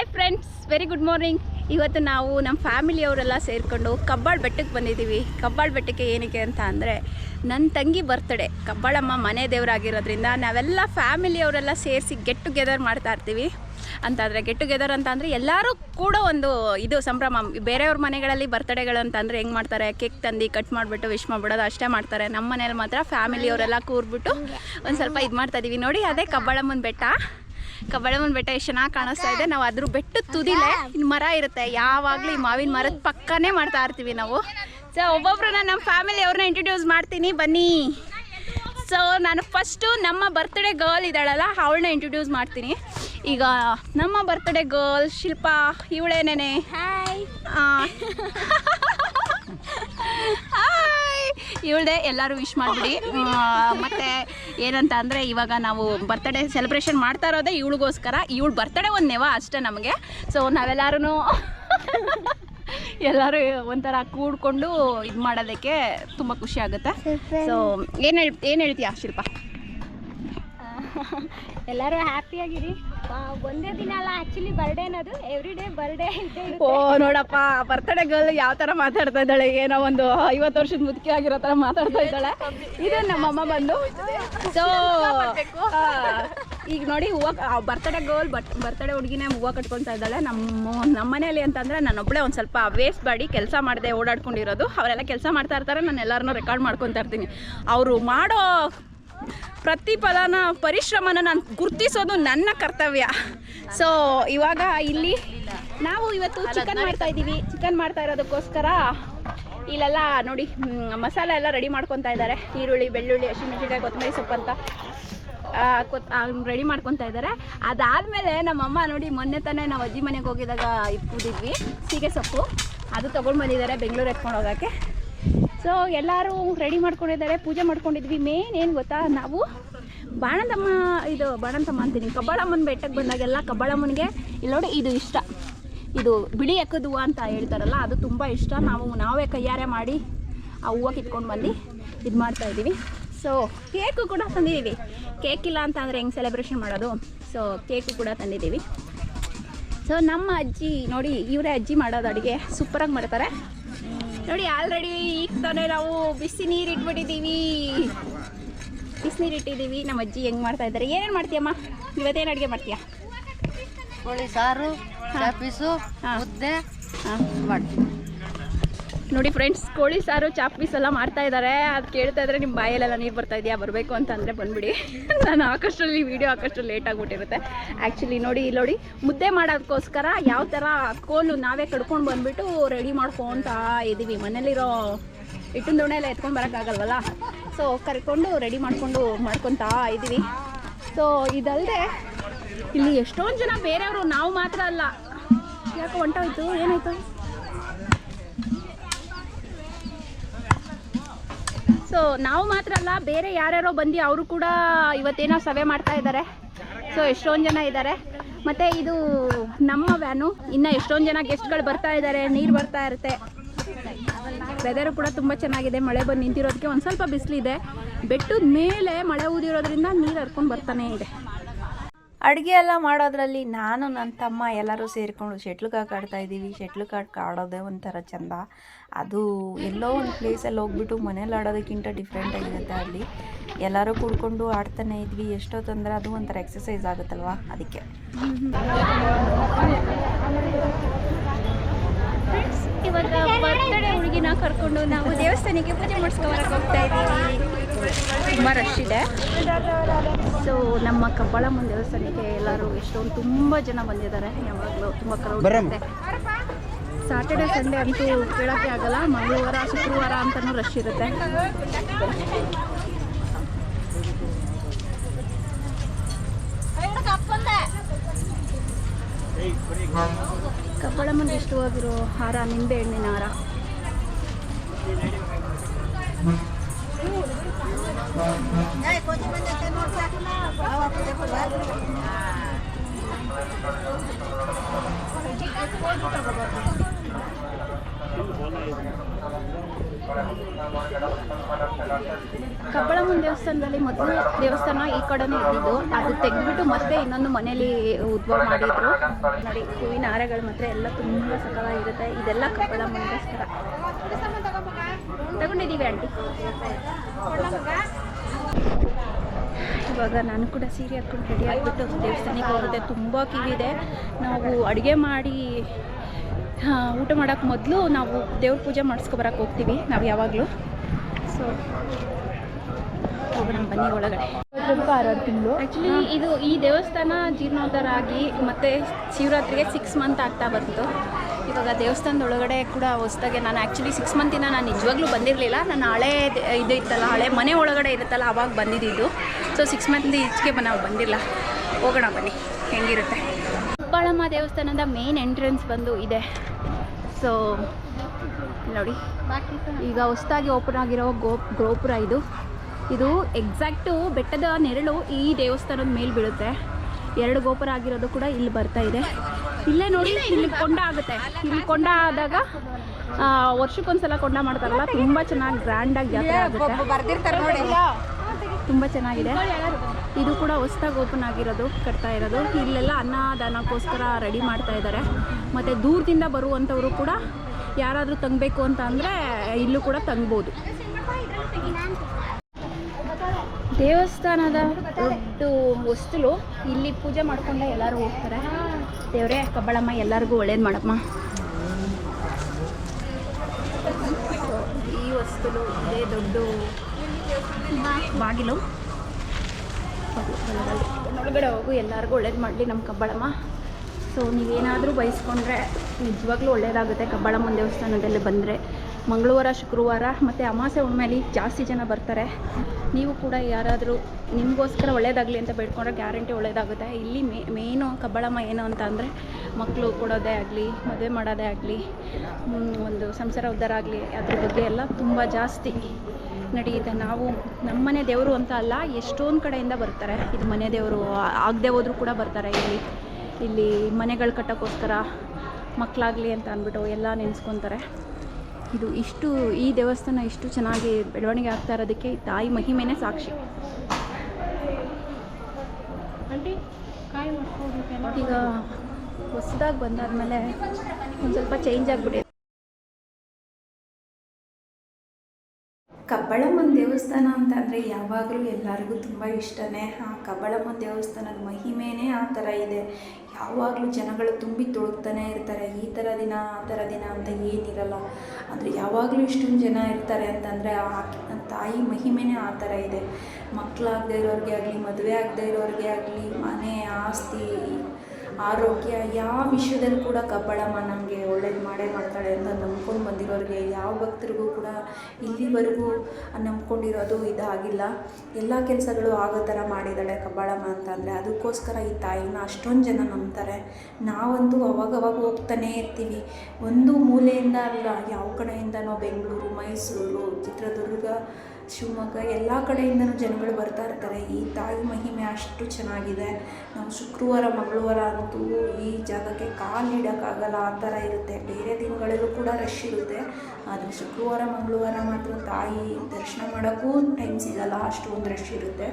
Hi friends very good morning ಇವತ್ತು ನಾವು ನಮ್ಮ ಫ್ಯಾಮಿಲಿಯವರೆಲ್ಲ ಸೇರಿಕೊಂಡು ಕಬ್ಬಾಳ್ ಬೆಟ್ಟಕ್ಕೆ ಬಂದಿದ್ದೀವಿ. ಕಬ್ಬಾಳ್ ಬೆಟ್ಟಕ್ಕೆ ಏನಕ್ಕೆ ಅಂತ ಅಂದರೆ ನನ್ನ ತಂಗಿ ಬರ್ತಡೆ ಕಬ್ಬಾಳಮ್ಮ ಮನೆ ದೇವರಾಗಿರೋದ್ರಿಂದ ನಾವೆಲ್ಲ ಫ್ಯಾಮಿಲಿಯವರೆಲ್ಲ ಸೇರಿಸಿ ಗೆಟ್ ಟುಗೆದರ್ ಮಾಡ್ತಾ ಇರ್ತೀವಿ. ಅಂತಾದರೆ ಗೆಟ್ ಟುಗೆದರ್ ಅಂತ ಅಂದರೆ ಎಲ್ಲರೂ ಕೂಡ ಒಂದು ಇದು ಸಂಭ್ರಮ. ಬೇರೆಯವ್ರ ಮನೆಗಳಲ್ಲಿ ಬರ್ತಡೆಗಳು ಅಂತಂದರೆ ಹೆಂಗೆ ಮಾಡ್ತಾರೆ? ಕೇಕ್ ತಂದು ಕಟ್ ಮಾಡಿಬಿಟ್ಟು ವಿಶ್ ಮಾಡಿಬಿಡೋದು ಅಷ್ಟೇ ಮಾಡ್ತಾರೆ. ನಮ್ಮ ಮನೇಲಿ ಮಾತ್ರ ಫ್ಯಾಮಿಲಿಯವರೆಲ್ಲ ಕೂರ್ಬಿಟ್ಟು ಒಂದು ಸ್ವಲ್ಪ ಇದು ಮಾಡ್ತಾ ಇದೀವಿ. ನೋಡಿ, ಅದೇ ಕಬ್ಬಾಳಮ್ಮನ ಬೆಟ್ಟ. ಕಬ್ಬಳಮ್ಮನ ಬೆಟ್ಟ ಎಷ್ಟು ಚೆನ್ನಾಗಿ ಕಾಣಿಸ್ತಾ ಇದೆ. ನಾವು ಅದ್ರ ಬೆಟ್ಟದ ತುದಿಲೆ ಇನ್ನು ಮರ ಇರುತ್ತೆ. ಯಾವಾಗಲೂ ಈ ಮಾವಿನ ಮರದ ಪಕ್ಕನೇ ಮಾಡ್ತಾ ಇರ್ತೀವಿ ನಾವು. ಸೊ ಒಬ್ಬೊಬ್ಬರನ್ನ ನಮ್ಮ ಫ್ಯಾಮಿಲಿ ಅವ್ರನ್ನ ಇಂಟ್ರೊಡ್ಯೂಸ್ ಮಾಡ್ತೀನಿ. ಬನ್ನಿ. ಸೊ ನಾನು ಫಸ್ಟು ನಮ್ಮ ಬರ್ತ್ಡೇ ಗರ್ಲ್ ಇದ್ದಾಳಲ್ಲ ಅವಳನ್ನ ಇಂಟ್ರೊಡ್ಯೂಸ್ ಮಾಡ್ತೀನಿ. ಈಗ ನಮ್ಮ ಬರ್ತ್ಡೇ ಗರ್ಲ್ ಶಿಲ್ಪಾ ಇವಳೇನೇನೆ? ಹಾಯ್ ಹಾಯ್ ಇವಳದೆ ಎಲ್ಲರೂ ವಿಶ್ ಮಾಡಿಬಿಡಿ. ಮತ್ತು ಏನಂತ ಅಂದರೆ ಇವಾಗ ನಾವು ಬರ್ತ್ಡೇ ಸೆಲೆಬ್ರೇಷನ್ ಮಾಡ್ತಾ ಇರೋದೇ ಇವಳಿಗೋಸ್ಕರ. ಇವಳು ಬರ್ತ್ಡೇ ಒಂದು ನೆವ ಅಷ್ಟೇ ನಮಗೆ. ಸೊ ನಾವೆಲ್ಲರೂ ಎಲ್ಲರೂ ಒಂಥರ ಕೂಡ್ಕೊಂಡು ಇದು ಮಾಡೋದಕ್ಕೆ ತುಂಬ ಖುಷಿ ಆಗುತ್ತೆ. ಸೊ ಏನು ಹೇಳ್ ಏನು ಹೇಳ್ತೀಯಾ ಶಿಲ್ಪ? ಎಲ್ಲರೂ ಹ್ಯಾಪಿಯಾಗಿರಿ ಒಂದೇ ದಿನ ಅಲ್ಲ ಆ್ಯಕ್ಚುಲಿ ಬರ್ಡೇ ಅನ್ನೋದು. ಎವ್ರಿ ಡೇ ಬರ್ಡೇ ಓ ನೋಡಪ್ಪ ಬರ್ತಡೇ ಗರ್ಲ್ ಯಾವ ಥರ ಮಾತಾಡ್ತಾ ಇದ್ದಾಳೆ? ಏನೋ ಒಂದು ಐವತ್ತು ವರ್ಷದ ಮುದುಕಿ ಆಗಿರೋ ಥರ ಮಾತಾಡ್ತಾ ಇದ್ದಾಳೆ. ಇದು ನಮ್ಮಮ್ಮ ಬಂದು. ಸೊ ಈಗ ನೋಡಿ ಹೂವು ಬರ್ತಡೇ ಗೋಲ್ ಬಟ್ ಬರ್ತಡೇ ಹುಡುಗಿನೇ ಹೂವು ಕಟ್ಕೊತಾ ಇದ್ದಾಳೆ. ನಮ್ಮ ನಮ್ಮ ಮನೇಲಿ ಅಂತಂದರೆ ನಾನೊಬ್ಬಳೇ ಒಂದು ಸ್ವಲ್ಪ ವೇಸ್ಟ್ ಮಾಡಿ ಕೆಲಸ ಮಾಡದೆ ಓಡಾಡ್ಕೊಂಡಿರೋದು. ಅವರೆಲ್ಲ ಕೆಲಸ ಮಾಡ್ತಾ ಇರ್ತಾರೆ ನಾನು ಎಲ್ಲರನ್ನೂ ರೆಕಾರ್ಡ್ ಮಾಡ್ಕೊತಾ ಇರ್ತೀನಿ. ಅವರು ಮಾಡೋ ಪ್ರತಿಫಲನ ಪರಿಶ್ರಮನ ನಾನು ಗುರ್ತಿಸೋದು ನನ್ನ ಕರ್ತವ್ಯ. ಸೊ ಇವಾಗ ಇಲ್ಲಿ ನಾವು ಇವತ್ತು ಚಿಕನ್ ಮಾಡ್ತಾ ಇದ್ದೀವಿ. ಚಿಕನ್ ಮಾಡ್ತಾ ಇರೋದಕ್ಕೋಸ್ಕರ ಇಲ್ಲೆಲ್ಲ ನೋಡಿ ಮಸಾಲೆ ಎಲ್ಲ ರೆಡಿ ಮಾಡ್ಕೊತಾ ಇದ್ದಾರೆ. ಈರುಳ್ಳಿ ಬೆಳ್ಳುಳ್ಳಿ ಹಸಿಮೆಣಸಿನ್ಕಾಯಿ ಕೊತ್ತಂಬರಿ ಸೊಪ್ಪು ಅಂತ ರೆಡಿ ಮಾಡ್ಕೊತಾ ಇದ್ದಾರೆ. ಅದಾದಮೇಲೆ ನಮ್ಮಮ್ಮ ನೋಡಿ ಮೊನ್ನೆ ತಾನೇ ನಾವು ಅಜ್ಜಿ ಮನೆಗೆ ಹೋಗಿದಾಗ ಇಟ್ಕೊಂಡಿದ್ವಿ ಸೀಗೆ ಸೊಪ್ಪು. ಅದು ತೊಗೊಂಡು ಬಂದಿದ್ದಾರೆ ಬೆಂಗಳೂರು ಎತ್ಕೊಂಡು ಹೋಗೋಕ್ಕೆ. ಸೊ ಎಲ್ಲರೂ ರೆಡಿ ಮಾಡ್ಕೊಂಡಿದ್ದಾರೆ, ಪೂಜೆ ಮಾಡ್ಕೊಂಡಿದ್ವಿ. ಮೇನ್ ಏನು ಗೊತ್ತಾ? ನಾವು ಬಾಣಂತಮ್ಮ ಇದು ಬಾಣಂತಮ್ಮ ಅಂತೀನಿ. ಕಬ್ಬಾಳಮ್ಮನ ಬೆಟ್ಟಕ್ಕೆ ಬಂದಾಗೆಲ್ಲ ಕಬ್ಬಾಳಮ್ಮನಿಗೆ, ಇಲ್ಲಿ ನೋಡಿ ಇದು ಇಷ್ಟ. ಇದು ಬಿಳಿ ಎಕ್ಕದ ಅಂತ ಹೇಳ್ತಾರಲ್ಲ, ಅದು ತುಂಬ ಇಷ್ಟ. ನಾವು ನಾವೇ ಕೈಯಾರೆ ಮಾಡಿ ಆ ಹೂವು ಕಿತ್ಕೊಂಡು ಬಂದು ಇದು ಮಾಡ್ತಾ ಇದ್ದೀವಿ. ಸೊ ಕೇಕು ಕೂಡ ತಂದಿದ್ದೀವಿ. ಕೇಕ್ ಇಲ್ಲ ಅಂತ ಅಂದರೆ ಹೆಂಗೆ ಸೆಲೆಬ್ರೇಷನ್ ಮಾಡೋದು? ಸೊ ಕೇಕು ಕೂಡ ತಂದಿದ್ದೀವಿ. ಸೊ ನಮ್ಮ ಅಜ್ಜಿ ನೋಡಿ, ಇವರೇ ಅಜ್ಜಿ ಮಾಡೋದು ಅಡುಗೆ. ಸೂಪರಾಗಿ ಮಾಡ್ತಾರೆ. ನೋಡಿ ಆಲ್ರೆಡಿ ಈಗ ತಾನೇ ನಾವು ಬಿಸಿ ನೀರು ಇಟ್ಬಿಟ್ಟಿದ್ದೀವಿ ಬಿಸಿ ನೀರು ಇಟ್ಟಿದ್ದೀವಿ ನಮ್ಮ ಅಜ್ಜಿ ಹೆಂಗೆ ಮಾಡ್ತಾ ಇದ್ದಾರೆ? ಏನೇನು ಮಾಡ್ತೀಯಮ್ಮ? ಇವತ್ತೇನು ಅಡುಗೆ ಮಾಡ್ತೀಯಾ? ಕೋಳಿ ಸಾರು ಹಾ. ಮುದ್ದೆ ಹಾಂ. ಮಾಡಿ ನೋಡಿ ಫ್ರೆಂಡ್ಸ್ ಕೋಳಿ ಸಾರು, ಚಾಪ್ ಪೀಸ್ ಎಲ್ಲ ಮಾಡ್ತಾ ಇದ್ದಾರೆ ಅದು ಕೇಳ್ತಾ ಇದ್ರೆ ನಿಮ್ಮ ಬಾಯಲ್ಲೆಲ್ಲ ನೀರು ಬರ್ತಾ ಇದೆಯಾ? ಬರಬೇಕು ಅಂತಂದರೆ ಬಂದ್ಬಿಡಿ. ನಾನು ಹಾಕೋಷ್ಟರಲ್ಲಿ ವೀಡಿಯೋ ಹಾಕೋಷ್ಟು ಲೇಟ್ ಆಗಿಬಿಟ್ಟಿರುತ್ತೆ. ಆ್ಯಕ್ಚುಲಿ ನೋಡಿ ಇಲ್ಲಿ ನೋಡಿ, ಮುದ್ದೆ ಮಾಡೋದಕ್ಕೋಸ್ಕರ ಯಾವ ಥರ ಕೋಲು ನಾವೇ ಕಡ್ಕೊಂಡು ಬಂದುಬಿಟ್ಟು ರೆಡಿ ಮಾಡ್ಕೊತಾ ಇದ್ದೀವಿ ಮನೇಲಿರೋ ಹಿಟ್ಟಿನ ದೊಣ್ಣೆ ಎಲ್ಲ ಎತ್ಕೊಂಡು ಬರೋಕ್ಕಾಗಲ್ವಲ್ಲ ಸೊ ಕರ್ಕೊಂಡು ರೆಡಿ ಮಾಡಿಕೊಂಡು ಮಾಡ್ಕೊತಾ ಇದ್ದೀವಿ ಸೊ ಇದಲ್ಲದೆ ಇಲ್ಲಿ ಎಷ್ಟೊಂದು ಜನ ಬೇರೆಯವರು, ನಾವು ಮಾತ್ರ ಅಲ್ಲ. ಯಾಕೆ ಹೊಂಟೋಯ್ತು ಏನಾಯ್ತು? ಸೊ ನಾವು ಮಾತ್ರ ಅಲ್ಲ, ಬೇರೆ ಯಾರ್ಯಾರೋ ಬಂದು ಅವರು ಕೂಡ ಇವತ್ತೇನೋ ಸಭೆ ಮಾಡ್ತಾ ಇದ್ದಾರೆ. ಸೊ ಎಷ್ಟೊಂದು ಜನ ಇದ್ದಾರೆ. ಮತ್ತೆ ಇದು ನಮ್ಮ ವ್ಯಾನು, ಇನ್ನು ಎಷ್ಟೊಂದು ಜನ ಗೆಸ್ಟ್ಗಳು ಬರ್ತಾ ಇದ್ದಾರೆ, ನೀರು ಬರ್ತಾ ಇರುತ್ತೆ. ವೆದರ್ ಕೂಡ ತುಂಬ ಚೆನ್ನಾಗಿದೆ, ಮಳೆ ಬಂದು ನಿಂತಿರೋದಕ್ಕೆ ಒಂದು ಸ್ವಲ್ಪ ಬಿಸಿಲಿದೆ. ಬೆಟ್ಟದ ಮೇಲೆ ಮಳೆ ಊದಿರೋದ್ರಿಂದ ನೀರು ಹರ್ಕೊಂಡು ಬರ್ತಾನೆ ಇದೆ. ಅಡುಗೆ ಎಲ್ಲ ಮಾಡೋದ್ರಲ್ಲಿ ನಾನು ನನ್ನ ತಮ್ಮ ಎಲ್ಲರೂ ಸೇರಿಕೊಂಡು ಶೆಟ್ಲ್ ಕಾಕ್ ಆಡ್ತಾ ಇದ್ದೀವಿ. ಶೆಟ್ಲ್ ಕಾಕ್ ಆಡೋದೇ ಒಂಥರ ಚಂದ. ಅದು ಎಲ್ಲೋ ಒಂದು ಪ್ಲೇಸಲ್ಲಿ ಹೋಗ್ಬಿಟ್ಟು ಮನೇಲಿ ಆಡೋದಕ್ಕಿಂತ ಡಿಫ್ರೆಂಟ್ ಆಗಿರುತ್ತೆ ಅಲ್ಲಿ. ಎಲ್ಲರೂ ಕೂಡ್ಕೊಂಡು ಆಡ್ತಾನೆ ಇದ್ವಿ. ಎಷ್ಟೊತ್ತಂದ್ರೆ ಅದು ಒಂಥರ ಎಕ್ಸಸೈಸ್ ಆಗುತ್ತಲ್ವ ಅದಕ್ಕೆ. ಇವಾಗ ಹುಡುಗಿನ ಕರ್ಕೊಂಡು ನಾವು ದೇವಸ್ಥಾನಕ್ಕೆ ಪೂಜೆ ಮಾಡಿಸ್ಕೊಳಕ್ಕೆ ಹೋಗ್ತಾ ಇದ್ದೀವಿ. ತುಂಬ ರಶ್ ಇದೆ. ಸೊ ನಮ್ಮ ಕಬ್ಬಾಳಮ್ಮ ದೇವಸ್ಥಾನಕ್ಕೆ ಎಲ್ಲರೂ ಎಷ್ಟೊಂದು ತುಂಬ ಜನ ಬಂದಿದ್ದಾರೆ. ಯಾವಾಗಲೂ ತುಂಬ ಕ್ರೌಡ್ ಇರುತ್ತೆ. ಸಾಟರ್ಡೆ ಸಂಡೇ ಅಂತೂ ಕೇಳೋಕ್ಕೆ ಆಗಲ್ಲ. ಮಂಗಳವಾರ ಶುಕ್ರವಾರ ಅಂತಲೂ ರಶ್ ಇರುತ್ತೆ. ಕಬ್ಬಾಳಮ್ಮನ ಇಷ್ಟವಾಗಿರೋ ಹಾರ ನಿಂಬೆ ಹಣ್ಣಿನ ಹಾರ. ಕಬ್ಬಳಮ್ಮನ ದೇವಸ್ಥಾನದಲ್ಲಿ ಮೊದಲು ದೇವಸ್ಥಾನ ಈ ಕಡೆನೇ ಇದ್ದಿದ್ದು. ಅದು ತೆಗೆದ್ಬಿಟ್ಟು ಮತ್ತೆ ಇನ್ನೊಂದು ಮನೇಲಿ ಉದ್ಭವ ಮಾಡಿದ್ರು. ನೋಡಿ, ಹೂವಿನ ಹಾರಗಳು ಮಾತ್ರ ಎಲ್ಲ ತುಂಬ ಸಕಲಾಗಿರುತ್ತೆ ಇದೆಲ್ಲ ಕಬ್ಬಳಮ್ಮನಿಗೋಸ್ಕರ ತಗೊಂಡಿದ್ದೀವಿ ಆಂಟಿ. ಇವಾಗ ನಾನು ಕೂಡ ಸೀರೆ ಹಾಕ್ಕೊಂಡು ರೆಡಿ ಆಗಿಬಿಟ್ಟು ದೇವಸ್ಥಾನಕ್ಕೆ ಹೋಗುತ್ತೆ ತುಂಬ ಕಿವಿದೆ. ನಾವು ಅಡುಗೆ ಮಾಡಿ ಊಟ ಮಾಡೋಕ್ಕೆ ಮೊದಲು ನಾವು ದೇವ್ರ ಪೂಜೆ ಮಾಡಿಸ್ಕೊಬರಕ್ಕೆ ಹೋಗ್ತೀವಿ ನಾವು ಯಾವಾಗಲೂ. ಸೊ ಹೋಗೋಣ, ಬನ್ನಿ ಒಳಗಡೆ. ತಿಂಗಳು ಆ್ಯಕ್ಚುಲಿ ಇದು ಈ ದೇವಸ್ಥಾನ ಜೀರ್ಣೋದ್ಧಾರ ಆಗಿ ಮತ್ತು ಶಿವರಾತ್ರಿಗೆ ಸಿಕ್ಸ್ ಮಂತ್ ಆಗ್ತಾ ಬಂತು. ಇವಾಗ ದೇವಸ್ಥಾನದ ಒಳಗಡೆ ಕೂಡ ಹೊಸ್ದಾಗೆ ನಾನು ಆ್ಯಕ್ಚುಲಿ ಸಿಕ್ಸ್ ಮಂತಿಂದ ನಾನು ನಿಜವಾಗ್ಲೂ ಬಂದಿರಲಿಲ್ಲ. ನಾನು ಹಳೆ ಇದು ಇತ್ತಲ್ಲ, ಹಳೆ ಮನೆ ಒಳಗಡೆ ಇರುತ್ತಲ್ಲ, ಅವಾಗ ಬಂದಿದ್ದು ಸೊ ಸಿಕ್ಸ್ ಮಂತ್ ಈಚೆಗೆ ನಾವು ಬಂದಿಲ್ಲ. ಹೋಗೋಣ ಬನ್ನಿ. ಹೆಂಗಿರುತ್ತೆ? ಉಪ್ಪಾಳಮ್ಮ ದೇವಸ್ಥಾನದ ಮೇನ್ ಎಂಟ್ರೆನ್ಸ್ ಬಂದು ಇದೆ. ಸೊ ನೋಡಿ ಈಗ ಹೊಸದಾಗಿ ಓಪನ್ ಆಗಿರೋ ಗೋ ಗೋಪುರ ಇದು. ಇದು ಎಕ್ಸಾಕ್ಟು ಬೆಟ್ಟದ ನೆರಳು ಈ ದೇವಸ್ಥಾನದ ಮೇಲೆ ಬೀಳುತ್ತೆ. ಎರಡು ಗೋಪುರ ಆಗಿರೋದು ಕೂಡ ಇಲ್ಲಿ ಬರ್ತಾ ಇದೆ. ಇಲ್ಲೇ ನೋಡಿ ಇಲ್ಲಿ ಕೊಂಡ ಆಗುತ್ತೆ. ಇಲ್ಲಿ ಕೊಂಡ ಆದಾಗ ವರ್ಷಕ್ಕೊಂದ್ಸಲ ಕೊಂಡ ಮಾಡ್ತಾರಲ್ಲ ತುಂಬ ಚೆನ್ನಾಗಿ ಗ್ರ್ಯಾಂಡಾಗಿ ಜಾತ್ರೆ ಆಗುತ್ತೆ. ತುಂಬ ಚೆನ್ನಾಗಿದೆ. ಇದು ಕೂಡ ಹೊಸ್ದಾಗಿ ಓಪನ್ ಆಗಿರೋದು, ಕಟ್ತಾ ಇರೋದು. ಇಲ್ಲೆಲ್ಲ ಅನ್ನದಾನಕ್ಕೋಸ್ಕರ ರೆಡಿ ಮಾಡ್ತಾ ಇದ್ದಾರೆ ಮತ್ತು ದೂರದಿಂದ ಬರುವಂಥವರು ಕೂಡ ಯಾರಾದರೂ ತಂಗಬೇಕು ಅಂತ ಅಂದರೆ ಇಲ್ಲೂ ಕೂಡ ತಂಗ್ಬೋದು. ದೇವಸ್ಥಾನದ ದೊಡ್ಡ ವಸ್ತುಲು ಇಲ್ಲಿ ಪೂಜೆ ಮಾಡ್ಕೊಂಡೆ ಎಲ್ಲರೂ ಹೋಗ್ತಾರೆ. ದೇವರೇ, ಕಬ್ಬಳಮ್ಮ, ಎಲ್ಲರಿಗೂ ಒಳ್ಳೇದು ಮಾಡಮ್ಮ ಈ ವಸ್ತುಲು ಇದೇ ದೊಡ್ಡ ಬಾಗಿಲು. ಒಳಗಡೆ ಹೋಗು, ಎಲ್ಲರಿಗೂ ಒಳ್ಳೇದು ಮಾಡಲಿ ನಮ್ಮ ಕಬ್ಬಳಮ್ಮ ಸೊ ನೀವೇನಾದರೂ ಬಯಸ್ಕೊಂಡ್ರೆ ನಿಜವಾಗ್ಲೂ ಒಳ್ಳೇದಾಗುತ್ತೆ ಕಬ್ಬಳಮ್ಮನ ದೇವಸ್ಥಾನದಲ್ಲಿ ಬಂದರೆ ಮಂಗಳವಾರ, ಶುಕ್ರವಾರ ಮತ್ತು ಅಮಾಸೆ ಹುಣ್ಮೇಲಿ ಜಾಸ್ತಿ ಜನ ಬರ್ತಾರೆ. ನೀವು ಕೂಡ ಯಾರಾದರೂ ನಿಮಗೋಸ್ಕರ ಒಳ್ಳೇದಾಗಲಿ ಅಂತ ಬೇಡ್ಕೊಂಡ್ರೆ ಗ್ಯಾರಂಟಿ ಒಳ್ಳೇದಾಗುತ್ತೆ. ಇಲ್ಲಿ ಮೇ, ಮೇನು ಕಬ್ಬಳಮ್ಮ ಏನು ಅಂತ ಅಂದರೆ ಮಕ್ಕಳು ಕೊಡೋದೇ ಆಗಲಿ, ಮದುವೆ ಮಾಡೋದೇ ಆಗಲಿ ಒಂದು ಸಂಸಾರ ಉದ್ಧಾರ ಆಗಲಿ, ಅದ್ರ ಬಗ್ಗೆ ಎಲ್ಲ ತುಂಬ ಜಾಸ್ತಿ ನಡೆಯುತ್ತೆ. ನಾವು ನಮ್ಮನೆ ದೇವರು ಅಂತ ಅಲ್ಲ, ಎಷ್ಟೊಂದು ಕಡೆಯಿಂದ ಬರ್ತಾರೆ. ಇದು ಮನೆ ದೇವರು ಆಗದೆ ಹೋದರೂ ಕೂಡ ಬರ್ತಾರೆ ಇಲ್ಲಿ. ಇಲ್ಲಿ ಮನೆಗಳು ಕಟ್ಟೋಕ್ಕೋಸ್ಕರ ಮಕ್ಕಳಾಗಲಿ ಅಂತ ಅಂದ್ಬಿಟ್ಟು ಎಲ್ಲ ನೆನೆಸ್ಕೊತಾರೆ. ಇದು ಇಷ್ಟು ಈ ದೇವಸ್ಥಾನ ಇಷ್ಟು ಚೆನ್ನಾಗಿ ಬೆಳವಣಿಗೆ ಆಗ್ತಾ ಇರೋದಕ್ಕೆ ತಾಯಿ ಮಹಿಮೆನೇ ಸಾಕ್ಷಿ. ಈಗ ಹೊಸದಾಗಿ ಬಂದಾದ್ಮೇಲೆ ಒಂದು ಸ್ವಲ್ಪ ಚೇಂಜ್ ಆಗಿಬಿಟ್ಟಿದೆ. ಕಬ್ಬಳಮ್ಮನ ದೇವಸ್ಥಾನ ಅಂತ ಅಂದರೆ ಯಾವಾಗಲೂ ಎಲ್ಲರಿಗೂ ತುಂಬ ಇಷ್ಟನೇ. ಆ ಕಬ್ಬಳಮ್ಮನ ದೇವಸ್ಥಾನದ ಮಹಿಮೆನೇ ಆ ಥರ ಇದೆ. ಯಾವಾಗಲೂ ಜನಗಳು ತುಂಬಿ ತುಳುಕ್ತಾನೆ ಇರ್ತಾರೆ. ಈ ಥರ ದಿನ, ಆ ಥರ ದಿನ ಅಂತ ಏನಿರಲ್ಲ. ಅಂದರೆ ಯಾವಾಗಲೂ ಇಷ್ಟೊಂದು ಜನ ಇರ್ತಾರೆ ಅಂತಂದರೆ ಆ ತಾಯಿ ಮಹಿಮೆನೇ ಆ ಥರ ಇದೆ. ಮಕ್ಕಳಾಗದೇ ಇರೋರಿಗೆ ಆಗಲಿ, ಮದುವೆ ಆಗದೇ ಇರೋರಿಗೆ ಆಗಲಿ, ಮನೆ, ಆಸ್ತಿ ಆರೋಗ್ಯ ಯಾವ ವಿಷಯದಲ್ಲಿ ಕೂಡ ಕಬ್ಬಾಳಮ್ಮ ನಮಗೆ ಒಳ್ಳೇದು ಮಾಡೇ ಮಾಡ್ತಾಳೆ ಅಂತ ನಂಬ್ಕೊಂಡು ಬಂದಿರೋರಿಗೆ, ಯಾವ ಭಕ್ತರಿಗೂ ಕೂಡ ಇಲ್ಲಿವರೆಗೂ ನಂಬ್ಕೊಂಡಿರೋದು ಇದಾಗಿಲ್ಲ. ಎಲ್ಲ ಕೆಲಸಗಳು ಆಗೋ ಥರ ಮಾಡಿದ್ದಾಳೆ ಕಬ್ಬಾಳಮ್ಮ ಅಂತಂದರೆ ಅದಕ್ಕೋಸ್ಕರ ಈ ತಾಯಿನ ಅಷ್ಟೊಂದು ಜನ ನಂಬ್ತಾರೆ. ನಾವಂತೂ ಅವಾಗವಾಗ ಹೋಗ್ತಾನೇ ಇರ್ತೀವಿ. ಒಂದು ಮೂಲೆಯಿಂದ ಅಲ್ಲ, ಯಾವ ಕಡೆಯಿಂದನೋ ಬೆಂಗಳೂರು, ಮೈಸೂರು, ಚಿತ್ರದುರ್ಗ ಶಿವಮೊಗ್ಗ ಎಲ್ಲ ಕಡೆಯಿಂದನೂ ಜನಗಳು ಬರ್ತಾ ಇರ್ತಾರೆ. ಈ ತಾಯಿ ಮಹಿಮೆ ಅಷ್ಟು ಚೆನ್ನಾಗಿದೆ. ನಾವು ಶುಕ್ರವಾರ, ಮಂಗಳವಾರ ಅಂತೂ ಈ ಜಾಗಕ್ಕೆ ಕಾಲಿಡೋಕ್ಕಾಗಲ್ಲ ಆ ಥರ ಇರುತ್ತೆ. ಬೇರೆ ದಿನಗಳಲ್ಲೂ ಕೂಡ ರಶ್ ಇರುತ್ತೆ. ಆದರೆ ಶುಕ್ರವಾರ, ಮಂಗಳವಾರ ಮಾತ್ರ ತಾಯಿ ದರ್ಶನ ಮಾಡೋಕ್ಕೂ ಟೈಮ್ ಸಿಗಲ್ಲ. ಅಷ್ಟೊಂದು ರಶ್ ಇರುತ್ತೆ.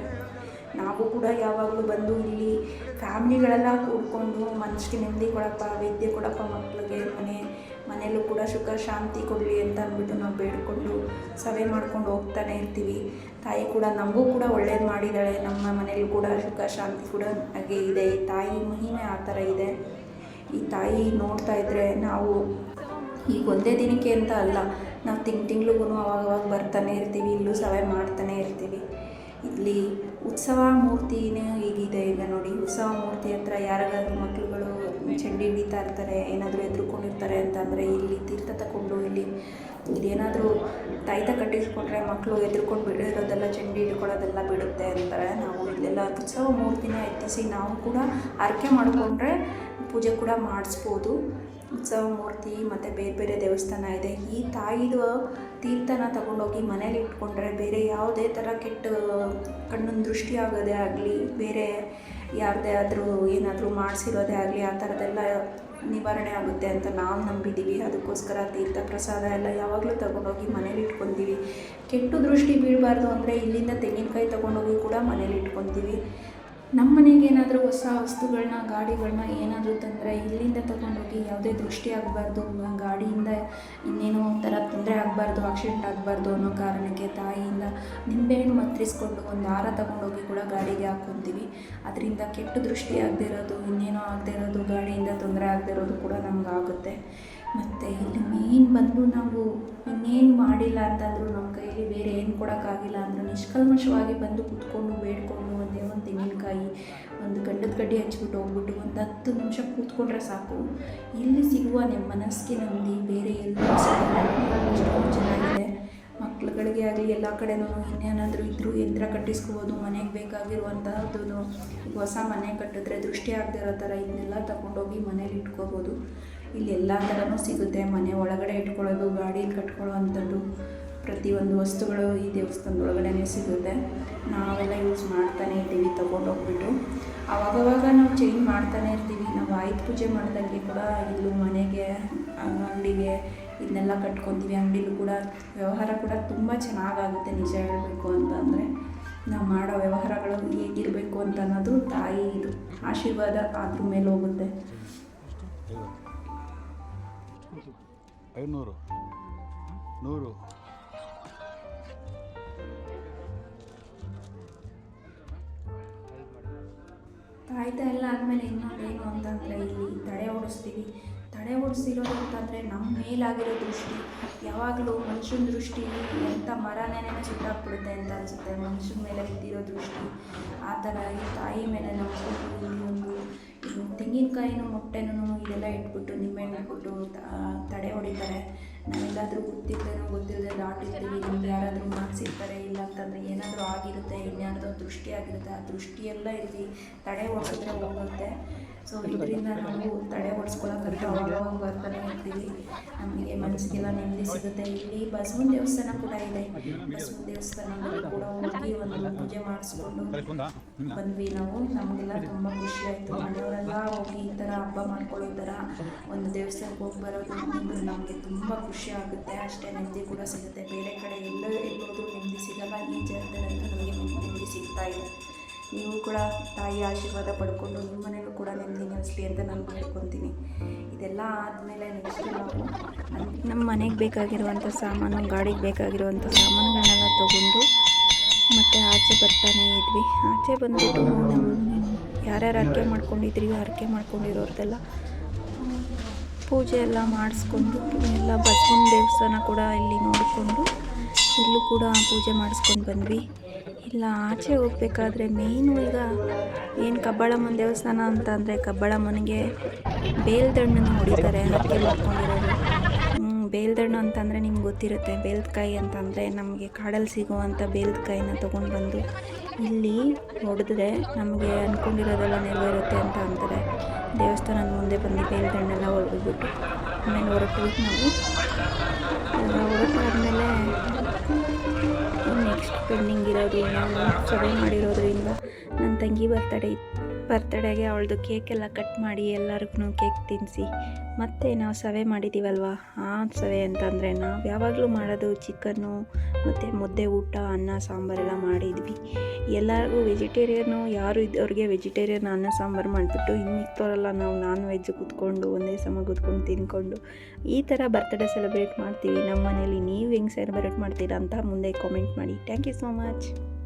ನಾವು ಕೂಡ ಯಾವಾಗಲೂ ಬಂದು ಇಲ್ಲಿ ಫ್ಯಾಮ್ಲಿಗಳೆಲ್ಲ ಕೂಡ್ಕೊಂಡು ಮನಸ್ಸಿಗೆ ನೆಮ್ಮದಿ ಕೊಡಪ್ಪ, ವೈದ್ಯ ಕೊಡಪ್ಪ ಮಕ್ಕಳಿಗೆ ಮನೆ ಮನೆಯಲ್ಲೂ ಕೂಡ ಸುಖ, ಶಾಂತಿ ಕೊಡಲಿ ಅಂತ ಅಂದ್ಬಿಟ್ಟು ನಾವು ಬೇಡಿಕೊಂಡು ಸಭೆ ಮಾಡ್ಕೊಂಡು ಹೋಗ್ತಾನೆ ಇರ್ತೀವಿ. ತಾಯಿ ಕೂಡ ನಮಗೂ ಕೂಡ ಒಳ್ಳೇದು ಮಾಡಿದ್ದಾಳೆ ನಮ್ಮ ಮನೆಯಲ್ಲೂ ಕೂಡ ಸುಖ, ಶಾಂತಿ ಕೂಡ ಹಾಗೆ ಇದೆ. ಈ ತಾಯಿ ಮಹಿಮೆ ಆ ಥರ ಇದೆ. ಈ ತಾಯಿ ನೋಡ್ತಾ ಇದ್ದರೆ ನಾವು ಈಗ ಒಂದೇ ದಿನಕ್ಕೆ ಅಂತ ಅಲ್ಲ, ನಾವು ತಿಂಗ್ ತಿಂಗ್ಳಿಗೂ ಅವಾಗವಾಗ ಬರ್ತಾನೆ ಇರ್ತೀವಿ, ಇಲ್ಲೂ ಸಭೆ ಮಾಡ್ತಾನೆ ಇರ್ತೀವಿ. ಇಲ್ಲಿ ಉತ್ಸವ ಮೂರ್ತಿನೇ ಈಗಿದೆ ಈಗ ನೋಡಿ, ಉತ್ಸವ ಮೂರ್ತಿ ಹತ್ರ ಯಾರಿಗಾದ್ರೂ ಮಕ್ಕಳುಗಳು ಚಂಡಿ ಹಿಡಿತಾ ಇರ್ತಾರೆ, ಏನಾದರೂ ಎದ್ರುಕೊಂಡಿರ್ತಾರೆ ಅಂತಂದರೆ ಇಲ್ಲಿ ತೀರ್ಥ ತಗೊಂಡು ಇಲ್ಲಿ ಇದೇನಾದರೂ ತಾಯ್ತ ಕಟ್ಟಿಸ್ಕೊಂಡ್ರೆ ಮಕ್ಕಳು ಎದುರ್ಕೊಂಡು ಬಿಡಿರೋದೆಲ್ಲ ಚಂಡಿ ಹಿಡ್ಕೊಳ್ಳೋದೆಲ್ಲ ಬಿಡುತ್ತೆ ಅಂತಾರೆ. ನಾವು ಇಲ್ಲೆಲ್ಲ ಉತ್ಸವ ಮೂರ್ತಿನ ಎತ್ತಿಸಿ ನಾವು ಕೂಡ ಹರಕೆ ಮಾಡಿಕೊಂಡ್ರೆ ಪೂಜೆ ಕೂಡ ಮಾಡಿಸ್ಬೋದು. ಉತ್ಸವ ಮೂರ್ತಿ ಮತ್ತು ಬೇರೆ ಬೇರೆ ದೇವಸ್ಥಾನ ಇದೆ. ಈ ತಾಯಿದು ತೀರ್ಥನ ತಗೊಂಡೋಗಿ ಮನೇಲಿ ಇಟ್ಕೊಂಡ್ರೆ ಬೇರೆ ಯಾವುದೇ ಥರ ಕೆಟ್ಟ, ಕಣ್ಣಿನ ದೃಷ್ಟಿ ಆಗೋದೇ ಆಗಲಿ, ಬೇರೆ ಯಾರದೇ ಆದರೂ ಏನಾದರೂ ಮಾಡಿಸಿರೋದೇ ಆಗಲಿ, ಆ ಥರದ್ದೆಲ್ಲ ನಿವಾರಣೆ ಆಗುತ್ತೆ ಅಂತ ನಾವು ನಂಬಿದ್ದೀವಿ ಅದಕ್ಕೋಸ್ಕರ ತೀರ್ಥ ಪ್ರಸಾದ ಎಲ್ಲ ಯಾವಾಗಲೂ ತಗೊಂಡೋಗಿ ಮನೇಲಿ ಇಟ್ಕೊತೀವಿ. ಕೆಟ್ಟು ದೃಷ್ಟಿ ಬೀಳಬಾರ್ದು ಅಂದರೆ ಇಲ್ಲಿಂದ ತೆಂಗಿನಕಾಯಿ ತಗೊಂಡೋಗಿ ಕೂಡ ಮನೇಲಿ ಇಟ್ಕೊತೀವಿ. ನಮ್ಮ ಮನೆಗೆ ಏನಾದರೂ ಹೊಸ ವಸ್ತುಗಳನ್ನ ಗಾಡಿಗಳನ್ನ ಏನಾದರೂ ತಂದರೆ ಇಲ್ಲಿಂದ ತೊಗೊಂಡೋಗಿ ಯಾವುದೇ ದೃಷ್ಟಿ ಆಗಬಾರ್ದು ಗಾಡಿಯಿಂದ ಇನ್ನೇನೋ ಒಂಥರ ತೊಂದರೆ ಆಗಬಾರ್ದು ಆಕ್ಸಿಡೆಂಟ್ ಆಗಬಾರ್ದು ಅನ್ನೋ ಕಾರಣಕ್ಕೆ ತಾಯಿಯಿಂದ ನಿಂಬೆಹಣ್ಣು ಮತ್ತರಿಸ್ಕೊಂಡು ಒಂದು ಹಾರ ತೊಗೊಂಡೋಗಿ ಕೂಡ ಗಾಡಿಗೆ ಹಾಕ್ಕೊತೀವಿ. ಅದರಿಂದ ಕೆಟ್ಟ ದೃಷ್ಟಿ ಆಗದೆ ಇರೋದು, ಇನ್ನೇನೋ ಆಗದೆ ಇರೋದು, ಗಾಡಿಯಿಂದ ತೊಂದರೆ ಆಗದೆ ಇರೋದು ಕೂಡ ನಮ್ಗೆ ಆಗುತ್ತೆ. ಮತ್ತು ಇಲ್ಲಿ ಮೇನ್ ಬಂದು ನಾವು ಇನ್ನೇನು ಮಾಡಿಲ್ಲ ಅಂತಂದರೂ ನಮ್ಮ ಕೈಯಲ್ಲಿ ಬೇರೆ ಏನು ಕೊಡೋಕ್ಕಾಗಿಲ್ಲ ಅಂದರೂ ನಿಷ್ಕಲ್ಮಶವಾಗಿ ಬಂದು ಕೂತ್ಕೊಂಡು ಬೇಡ್ಕೊಂಡು ಒಂದೇ ಒಂದು ತೆಂಗಿನಕಾಯಿ, ಒಂದು ಗಂಡದ ಕಡ್ಡಿ ಹಚ್ಬಿಟ್ಟು ಹೋಗ್ಬಿಟ್ಟು ಒಂದು ಹತ್ತು ನಿಮಿಷ ಕೂತ್ಕೊಂಡ್ರೆ ಸಾಕು. ಇಲ್ಲಿ ಸಿಗುವ ನಿಮ್ಮ ಮನಸ್ಸಿಗೆ ನಂಬಿ ಬೇರೆ ಎಲ್ಲೂ ಅಷ್ಟೊಂದು ಚೆನ್ನಾಗಿದೆ. ಮಕ್ಕಳುಗಳಿಗೆ ಆಗಲಿ ಎಲ್ಲ ಕಡೆನೂ ಇನ್ನೇನಾದರೂ ಇದ್ದರೂ ಯಂತ್ರ ಕಟ್ಟಿಸ್ಕೋಬೋದು, ಮನೆಗೆ ಬೇಕಾಗಿರುವಂತಹದ್ದು ಹೊಸ ಮನೆ ಕಟ್ಟಿದ್ರೆ ದೃಷ್ಟಿ ಆಗದೆ ಇರೋ ಥರ ಇದನ್ನೆಲ್ಲ ತಗೊಂಡೋಗಿ ಮನೇಲಿ ಇಟ್ಕೋಬೋದು. ಇಲ್ಲಿ ಎಲ್ಲ ಥರನೂ ಸಿಗುತ್ತೆ. ಮನೆ ಒಳಗಡೆ ಇಟ್ಕೊಳ್ಳೋದು, ಗಾಡೀಲಿ ಕಟ್ಕೊಳ್ಳೋ ಅಂಥದ್ದು ಪ್ರತಿಯೊಂದು ವಸ್ತುಗಳು ಈ ದೇವಸ್ಥಾನದ ಒಳಗಡೆನೇ ಸಿಗುತ್ತೆ. ನಾವೆಲ್ಲ ಯೂಸ್ ಮಾಡ್ತಾನೆ ಇದ್ದೀವಿ, ತೊಗೊಂಡೋಗ್ಬಿಟ್ಟು. ಅವಾಗವಾಗ ನಾವು ಚೇಂಜ್ ಮಾಡ್ತಾನೆ ಇರ್ತೀವಿ. ನಾವು ಆಯುಧ ಪೂಜೆ ಮಾಡಿದಂಗೆ ಕೂಡ ಇಲ್ಲೂ ಮನೆಗೆ, ಅಂಗಡಿಗೆ ಇದನ್ನೆಲ್ಲ ಕಟ್ಕೊತೀವಿ. ಅಂಗಡಿಲೂ ಕೂಡ ವ್ಯವಹಾರ ಕೂಡ ತುಂಬ ಚೆನ್ನಾಗಾಗುತ್ತೆ, ನಿಜ ಹೇಳಬೇಕು ಅಂತಂದರೆ ನಾವು ಮಾಡೋ ವ್ಯವಹಾರಗಳು ಹೇಗಿರಬೇಕು ಅಂತ ಅನ್ನೋದು ತಾಯಿ ಇದು ಆಶೀರ್ವಾದ ಅದ್ರ ಮೇಲೆ ಹೋಗುತ್ತೆ. ಐನೂರು. ನೂರು. ಕಾಯ್ತಾ ಎಲ್ಲ ಆದಮೇಲೆ ಇನ್ನೊಂದೇನು ಅಂತಂದರೆ ಇಲ್ಲಿ ತಡೆ ಓಡಿಸ್ತೀವಿ. ತಡೆ ಓಡಿಸಿರೋದು ಅಂತಂದರೆ ನಮ್ಮ ಮೇಲಾಗಿರೋ ದೃಷ್ಟಿ. ಯಾವಾಗಲೂ ಮನುಷ್ಯನ ದೃಷ್ಟಿ, ಎಂಥ ಮರನೇ ಸುಟ್ಟಾಕ್ಬಿಡುತ್ತೆ ಅಂತ ಅನಿಸುತ್ತೆ ಮನುಷ್ಯನ ಮೇಲೆ ಬಿದ್ದಿರೋ ದೃಷ್ಟಿ. ಆ ಥರ ಈ ತಾಯಿ ಮೇಲೆ ನಮ್ಮ ತೆಂಗಿನಕಾಯಿನೂ ಮೊಟ್ಟೆನೂ ಇದೆಲ್ಲ ಇಟ್ಬಿಟ್ಟು ನಿಂಬೆಹಣ್ಣು ಹಾಕ್ಬಿಟ್ಟು ತ- ತಡೆ ಹೊಡಿತಾರೆ. ನಾವೆಲ್ಲಾದರೂ ಗೊತ್ತಿದ್ದೇನೋ ಗೊತ್ತಿಲ್ಲದೆ ದಾಟಿರ್ತೀವಿ. ನಿಮ್ಗೆ ಯಾರಾದರೂ ಮಾಡಿಸಿರ್ತಾರೆ ಇಲ್ಲ ಅಂತಂದರೆ ಏನಾದರೂ ಆಗಿರುತ್ತೆ, ಇನ್ಯಾರ್ದೋ ದೃಷ್ಟಿ ಆಗಿರುತ್ತೆ, ಆ ದೃಷ್ಟಿಯೆಲ್ಲ ಇಲ್ಲಿ ತಡೆ ಹೊಡೆದ್ರೆ ಹೋಗುತ್ತೆ. ಸೊ ಇದರಿಂದ ನಾವು ತಡೆ ಓಡಿಸ್ಕೊಳ್ಳೋಕ್ಕಂತ ಅವಾಗ ಬರ್ತಾನೆ ಇರ್ತೀವಿ. ನಮಗೆ ಮನಸ್ಸಿಗೆಲ್ಲ ನೆಮ್ಮದಿ ಸಿಗುತ್ತೆ. ಇಲ್ಲಿ ಬಸವನ ದೇವಸ್ಥಾನ ಕೂಡ ಇದೆ. ಬಸವನ ದೇವಸ್ಥಾನ ಕೂಡ ಹೋಗಿ ಒಂದು ಪೂಜೆ ಮಾಡಿಸ್ಕೊಂಡು ಬಂದ್ವಿ ನಾವು. ನಮಗೆಲ್ಲ ತುಂಬ ಖುಷಿ ಆಯಿತು. ಮನೆಯವರೆಲ್ಲ ಹೋಗಿ ಈ ಥರ ಹಬ್ಬ ಮಾಡ್ಕೊಳ್ಳೋ ಥರ ಒಂದು ದೇವಸ್ಥಾನಕ್ಕೆ ಹೋಗಿ ಬರೋದು ನಮಗೆ ತುಂಬ ಖುಷಿ ಆಗುತ್ತೆ. ಅಷ್ಟೇ ನೆಮ್ಮದಿ ಕೂಡ ಸಿಗುತ್ತೆ. ಬೇರೆ ಕಡೆ ಎಲ್ಲ ಎಲ್ಲೋದ್ರೂ ನೆಮ್ಮದಿ ಸಿಗಲ್ಲ. ಈ ಜಾಗದಲ್ಲಂತೂ ನಮಗೆ ನೆಮ್ಮದಿ ಸಿಗ್ತಾ ಇದೆ. ನೀವು ಕೂಡ ತಾಯಿ ಆಶೀರ್ವಾದ ಪಡ್ಕೊಂಡು ನಿಮ್ಮ ಮನೆಯಲ್ಲೂ ಕೂಡ ನೆಮ್ಮದಿ ನೆಲೆಸಲಿ ಅಂತ ನಾನು ಕೇಳ್ಕೊತೀನಿ. ಇದೆಲ್ಲ ಆದಮೇಲೆ ನೆಕ್ಸ್ಟ್ ನಾವು ನಮ್ಮ ಮನೆಗೆ ಬೇಕಾಗಿರುವಂಥ ಸಾಮಾನು, ಗಾಡಿಗೆ ಬೇಕಾಗಿರುವಂಥ ಸಾಮಾನುಗಳನ್ನೆಲ್ಲ ತೊಗೊಂಡು ಮತ್ತು ಆಚೆ ಬರ್ತಾನೆ ಇದ್ವಿ. ಆಚೆ ಬಂದ್ಬಿಟ್ಟು ನಮ್ಮ ಯಾರ್ಯಾರು ಅರ್ಕೆ ಮಾಡ್ಕೊಂಡಿದ್ರಿ ಅರ್ಕೆ ಮಾಡ್ಕೊಂಡಿರೋರ್ದೆಲ್ಲ ಪೂಜೆ ಎಲ್ಲ ಮಾಡಿಸ್ಕೊಂಡು ಎಲ್ಲ ಬಸವನ ದೇವಸ್ಥಾನ ಕೂಡ ಇಲ್ಲಿ ನೋಡಿಕೊಂಡು ಇಲ್ಲೂ ಕೂಡ ಪೂಜೆ ಮಾಡಿಸ್ಕೊಂಡು ಬಂದ್ವಿ. ಇಲ್ಲ, ಆಚೆ ಹೋಗ್ಬೇಕಾದ್ರೆ ಮೇಯ್ನು ಈಗ ಏನು ಕಬ್ಬಾಳಮ್ಮನ ದೇವಸ್ಥಾನ ಅಂತ ಅಂದರೆ ಕಬ್ಬಾಳಮ್ಮನಿಗೆ ಬೇಲ್ದಣ್ಣನ ಹೊಡಿತಾರೆ ಅಕ್ಕಿ ಮಾಡ್ಕೊಂಡಿರೋದು. ಬೇಲ್ದಣ್ಣು ಅಂತಂದರೆ ನಿಮ್ಗೆ ಗೊತ್ತಿರುತ್ತೆ ಬೇಲ್ದಕಾಯಿ ಅಂತಂದರೆ ನಮಗೆ ಕಾಡಲ್ಲಿ ಸಿಗುವಂಥ ಬೇಲ್ದಕಾಯಿನ ತೊಗೊಂಡು ಬಂದು ಇಲ್ಲಿ ಹೊಡೆದ್ರೆ ನಮಗೆ ಅಂದ್ಕೊಂಡಿರೋದೆಲ್ಲ ನೆರವೇರುತ್ತೆ ಅಂತ ಅಂತಾರೆ. ದೇವಸ್ಥಾನದ ಮುಂದೆ ಬಂದು ಬೇಲ್ದಣ್ಣೆಲ್ಲ ಹೊಡೆದ್ಬಿಟ್ಟು ಆಮೇಲೆ ಹೊರಟು ನಾವು ಹೊರಟಾದ್ಮೇಲೆ ಪೆಂಡಿಂಗ್ ಇರೋದು ಸರ್ವೆ ಮಾಡಿರೋದ್ರಿಂದ. ನನ್ನ ತಂಗಿ ಬರ್ತಡೇ ಬರ್ತಡೇಗೆ ಅವಳದು ಎಲ್ಲ ಕಟ್ ಮಾಡಿ ಎಲ್ಲರಿಗೂ ಕೇಕ್ ತಿನ್ನಿಸಿ ಮತ್ತೆ ನಾವು ಸವೆ ಮಾಡಿದ್ದೀವಲ್ವ ಆ ಸವೆ ಅಂತಂದರೆ ನಾವು ಯಾವಾಗಲೂ ಮಾಡೋದು ಚಿಕನ್ನು ಮತ್ತು ಮುದ್ದೆ ಊಟ, ಅನ್ನ ಸಾಂಬಾರೆಲ್ಲ ಮಾಡಿದ್ವಿ. ಎಲ್ಲರಿಗೂ ವೆಜಿಟೇರಿಯನ್ನು ಯಾರು ಇದ್ದವ್ರಿಗೆ ವೆಜಿಟೇರಿಯನ್ ಅನ್ನ, ಸಾಂಬಾರು ಮಾಡಿಬಿಟ್ಟು ಇನ್ನಿತ್ತವರೆಲ್ಲ ನಾವು ನಾನ್ ವೆಜ್ ಕೂತ್ಕೊಂಡು ಒಂದೇ ಸಮ ಕೂತ್ಕೊಂಡು ತಿನ್ಕೊಂಡು ಈ ಥರ ಬರ್ತ್ಡೇ ಸೆಲೆಬ್ರೇಟ್ ಮಾಡ್ತೀವಿ. ನಮ್ಮ ಮನೇಲಿ ನೀವು ಹೆಂಗೆ ಸೆಲೆಬ್ರೇಟ್ ಮಾಡ್ತೀರಾ ಅಂತ ಮುಂದೆ ಕಾಮೆಂಟ್ ಮಾಡಿ. Thank you so much